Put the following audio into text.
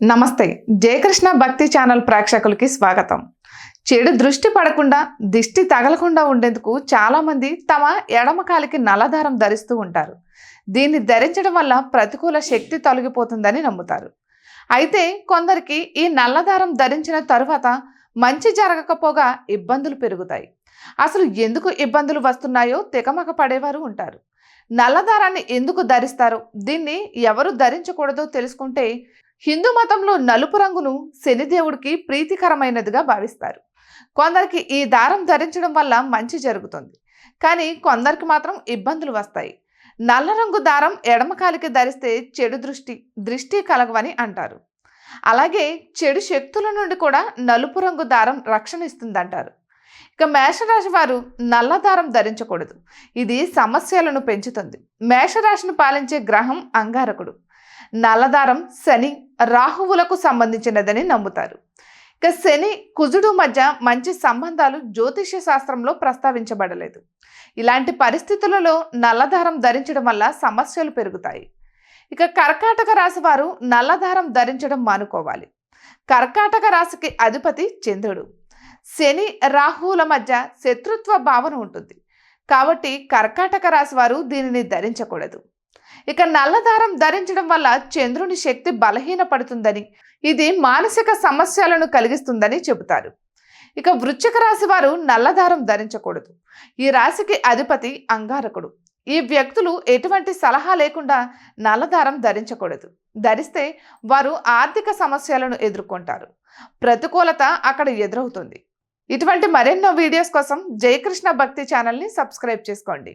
నమస్తే జయకృష్ణ భక్తి ఛానల్ ప్రేక్షకులకి స్వాగతం. చెడు దృష్టి పడకుండా దిష్టి తగలకుండా ఉండేందుకు చాలామంది తమ ఎడమకాలికి నల్లదారం ధరిస్తూ ఉంటారు. దీన్ని ధరించడం వల్ల ప్రతికూల శక్తి తొలగిపోతుందని నమ్ముతారు. అయితే కొందరికి ఈ నల్లదారం ధరించిన తరువాత మంచి జరగకపోగా ఇబ్బందులు పెరుగుతాయి. అసలు ఎందుకు ఇబ్బందులు వస్తున్నాయో తికమక పడేవారు ఉంటారు. నల్లదారాన్ని ఎందుకు ధరిస్తారు? దీన్ని ఎవరు ధరించకూడదో తెలుసుకుంటే హిందూ మతంలో నలుపు రంగును శనిదేవుడికి ప్రీతికరమైనదిగా భావిస్తారు. కొందరికి ఈ దారం ధరించడం వల్ల మంచి జరుగుతుంది. కానీ కొందరికి మాత్రం ఇబ్బందులు వస్తాయి. నల్ల రంగు దారం ఎడమకాలికి ధరిస్తే చెడు దృష్టి దృష్టి కలగవని అంటారు. అలాగే చెడు శక్తుల నుండి కూడా నలుపు రంగు దారం రక్షణ ఇస్తుందంటారు. ఇక మేషరాశి వారు నల్ల దారం ధరించకూడదు. ఇది సమస్యలను పెంచుతుంది. మేషరాశిని పాలించే గ్రహం అంగారకుడు. నల్లదారం శని రాహువులకు సంబంధించినదని నమ్ముతారు. ఇక శని కుజుడు మధ్య మంచి సంబంధాలు జ్యోతిష్య శాస్త్రంలో ప్రస్తావించబడలేదు. ఇలాంటి పరిస్థితులలో నల్లదారం ధరించడం వల్ల సమస్యలు పెరుగుతాయి. ఇక కర్కాటక రాశి వారు నల్లదారం ధరించడం మానుకోవాలి. కర్కాటక రాశికి అధిపతి చంద్రుడు. శని రాహువుల మధ్య శత్రుత్వ భావన ఉంటుంది. కాబట్టి కర్కాటక రాశి వారు దీనిని ధరించకూడదు. ఇక నల్లదారం ధరించడం వల్ల చంద్రుని శక్తి బలహీనపడుతుందని ఇది మానసిక సమస్యలను కలిగిస్తుందని చెబుతారు. ఇక వృశ్చిక రాశి వారు నల్లదారం ధరించకూడదు. ఈ రాశికి అధిపతి అంగారకుడు. ఈ వ్యక్తులు ఎటువంటి సలహా లేకుండా నల్లదారం ధరించకూడదు. ధరిస్తే వారు ఆర్థిక సమస్యలను ఎదుర్కొంటారు. ప్రతికూలత అక్కడ ఎదురవుతుంది. ఇటువంటి మరెన్నో వీడియోస్ కోసం జయకృష్ణ భక్తి ఛానల్ని సబ్స్క్రైబ్ చేసుకోండి.